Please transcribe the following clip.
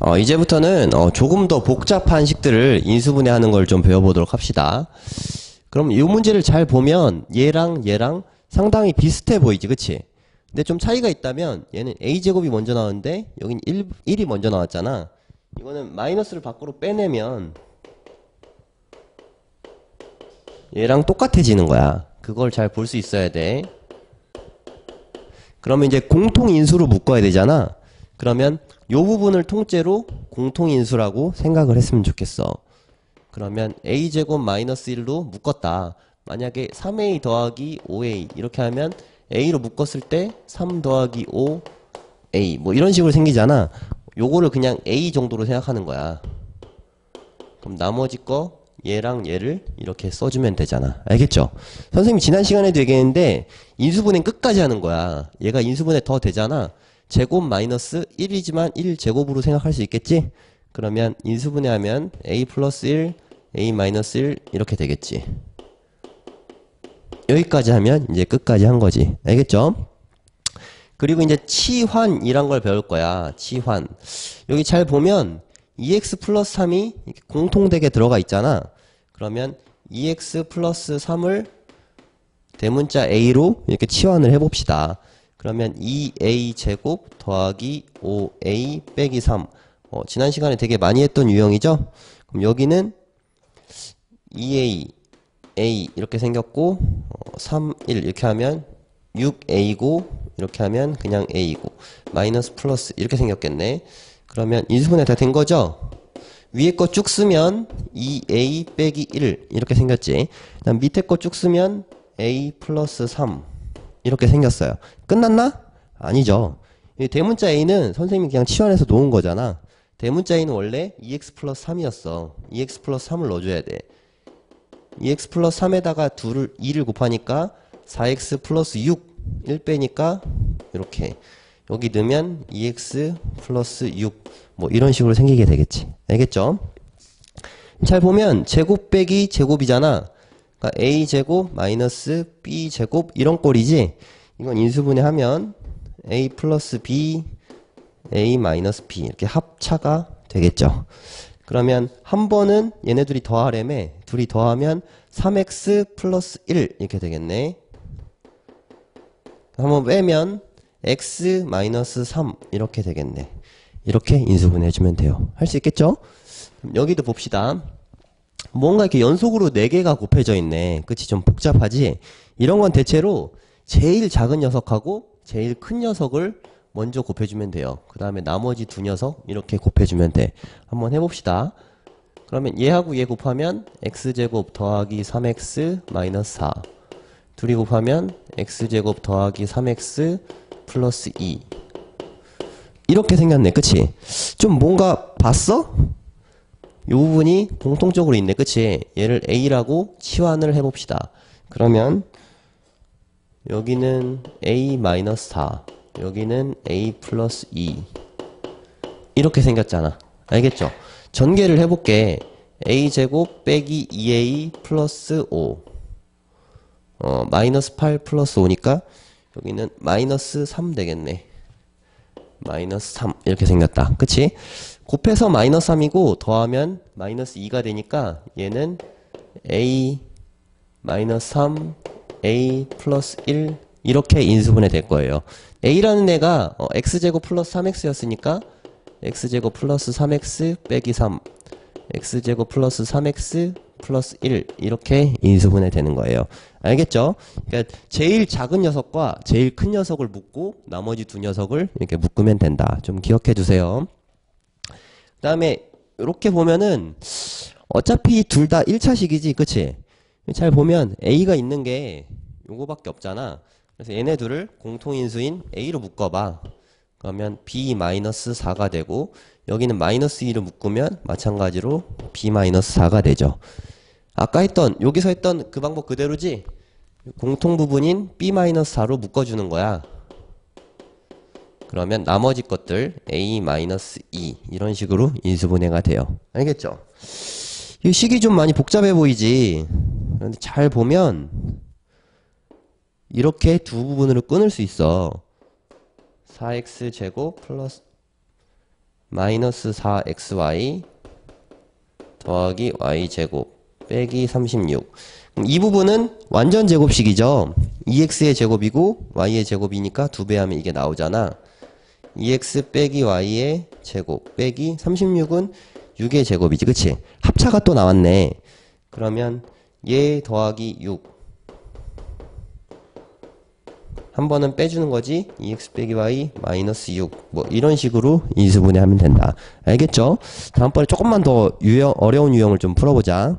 어, 이제부터는 어, 조금 더 복잡한 식들을 인수분해하는 걸 좀 배워보도록 합시다. 그럼 이 문제를 잘 보면 얘랑 얘랑 상당히 비슷해 보이지, 그치? 근데 좀 차이가 있다면 얘는 a제곱이 먼저 나오는데 여긴 1, 1이 먼저 나왔잖아. 이거는 마이너스를 밖으로 빼내면 얘랑 똑같아지는 거야. 그걸 잘 볼 수 있어야 돼. 그러면 이제 공통인수로 묶어야 되잖아. 그러면 요 부분을 통째로 공통인수라고 생각을 했으면 좋겠어. 그러면 a제곱 마이너스 1로 묶었다. 만약에 3a 더하기 5a 이렇게 하면 a로 묶었을 때 3 더하기 5a 뭐 이런 식으로 생기잖아. 요거를 그냥 a 정도로 생각하는 거야. 그럼 나머지 거 얘랑 얘를 이렇게 써주면 되잖아. 알겠죠? 선생님이 지난 시간에도 얘기했는데 인수분해 끝까지 하는 거야. 얘가 인수분해 더 되잖아. 제곱 마이너스 1이지만 1제곱으로 생각할 수 있겠지? 그러면 인수분해 하면 a 플러스 1, a 마이너스 1 이렇게 되겠지. 여기까지 하면 이제 끝까지 한 거지. 알겠죠? 그리고 이제 치환이란 걸 배울 거야. 치환. 여기 잘 보면 2x 플러스 3이 이렇게 공통되게 들어가 있잖아. 그러면 2x 플러스 3을 대문자 a로 이렇게 치환을 해봅시다. 그러면 2a 제곱 더하기 5a 빼기 3. 어, 지난 시간에 되게 많이 했던 유형이죠? 그럼 여기는 2a, a 이렇게 생겼고 어, 3, 1 이렇게 하면 6a고 이렇게 하면 그냥 a고 마이너스 플러스 이렇게 생겼겠네. 그러면 인수분해 다 된 거죠? 위에 거 쭉 쓰면 2a 빼기 1 이렇게 생겼지. 그다음 밑에 거 쭉 쓰면 a 플러스 3 이렇게 생겼어요. 끝났나? 아니죠. 이 대문자 a는 선생님이 그냥 치환해서 놓은 거잖아. 대문자 a는 원래 2x 플러스 3이었어. 2x 플러스 3을 넣어줘야 돼. 2x 플러스 3에다가 2를, 2를 곱하니까 4x 플러스 6, 1 빼니까 이렇게 여기 넣으면 2x 플러스 6, 뭐 이런 식으로 생기게 되겠지. 알겠죠? 잘 보면 제곱 빼기 제곱이잖아. 그러니까 a 제곱 마이너스 b 제곱 이런 꼴이지. 이건 인수분해 하면 a 플러스 b, a 마이너스 b 이렇게 합차가 되겠죠. 그러면 한 번은 얘네들이 더하래매 둘이 더하면 3x 플러스 1 이렇게 되겠네. 한번 빼면 x 마이너스 3 이렇게 되겠네. 이렇게 인수분해 해주면 돼요. 할 수 있겠죠? 여기도 봅시다. 뭔가 이렇게 연속으로 4개가 곱해져 있네. 그치? 좀 복잡하지? 이런 건 대체로 제일 작은 녀석하고 제일 큰 녀석을 먼저 곱해주면 돼요. 그 다음에 나머지 두 녀석 이렇게 곱해주면 돼. 한번 해봅시다. 그러면 얘하고 얘 곱하면 x제곱 더하기 3x 마이너스 4 둘이 곱하면 x제곱 더하기 3x 플러스 2 이렇게 생겼네 그치? 좀 뭔가 봤어? 이 부분이 공통적으로 있네. 그치? 얘를 a라고 치환을 해봅시다. 그러면 여기는 a 마이너스 4 여기는 a 플러스 2 이렇게 생겼잖아. 알겠죠? 전개를 해볼게. A제곱 빼기 2a 플러스 5 어, 마이너스 8 플러스 5니까 여기는 마이너스 3 되겠네 마이너스 3 이렇게 생겼다. 그치? 곱해서 마이너스 3이고 더하면 마이너스 2가 되니까 얘는 a 마이너스 3 a 플러스 1 이렇게 인수분해 될 거예요. A라는 애가 어, x제곱 플러스 3x였으니까 x제곱 플러스 3x 빼기 3 x제곱 플러스 3x 플러스 1 이렇게 인수분해 되는 거예요. 알겠죠? 그러니까 제일 작은 녀석과 제일 큰 녀석을 묶고 나머지 두 녀석을 이렇게 묶으면 된다. 좀 기억해 주세요. 그 다음에 이렇게 보면은 어차피 둘 다 1차식이지 그치? 잘 보면 a가 있는 게 요거밖에 없잖아. 그래서 얘네 둘을 공통인수인 a로 묶어봐. 그러면 b-4가 되고 여기는 마이너스 2를 묶으면 마찬가지로 b-4가 되죠. 아까 했던 여기서 했던 그 방법 그대로지 공통 부분인 b-4로 묶어주는 거야. 그러면 나머지 것들 a-2 이런 식으로 인수분해가 돼요. 알겠죠? 이 식이 좀 많이 복잡해 보이지. 그런데 잘 보면 이렇게 두 부분으로 끊을 수 있어. 4x 제곱 플러스 마이너스 4xy 더하기 y제곱 빼기 36. 그럼 이 부분은 완전 제곱식이죠. 2x의 제곱이고 y의 제곱이니까 두 배 하면 이게 나오잖아. 2x 빼기 y의 제곱 빼기 36은 6의 제곱이지. 그치? 합차가 또 나왔네. 그러면 얘 더하기 6. 한 번은 빼주는 거지. 2x 빼기 y 마이너스 6. 뭐 이런 식으로 인수분해하면 된다. 알겠죠? 다음번에 조금만 더 유형, 어려운 유형을 좀 풀어보자.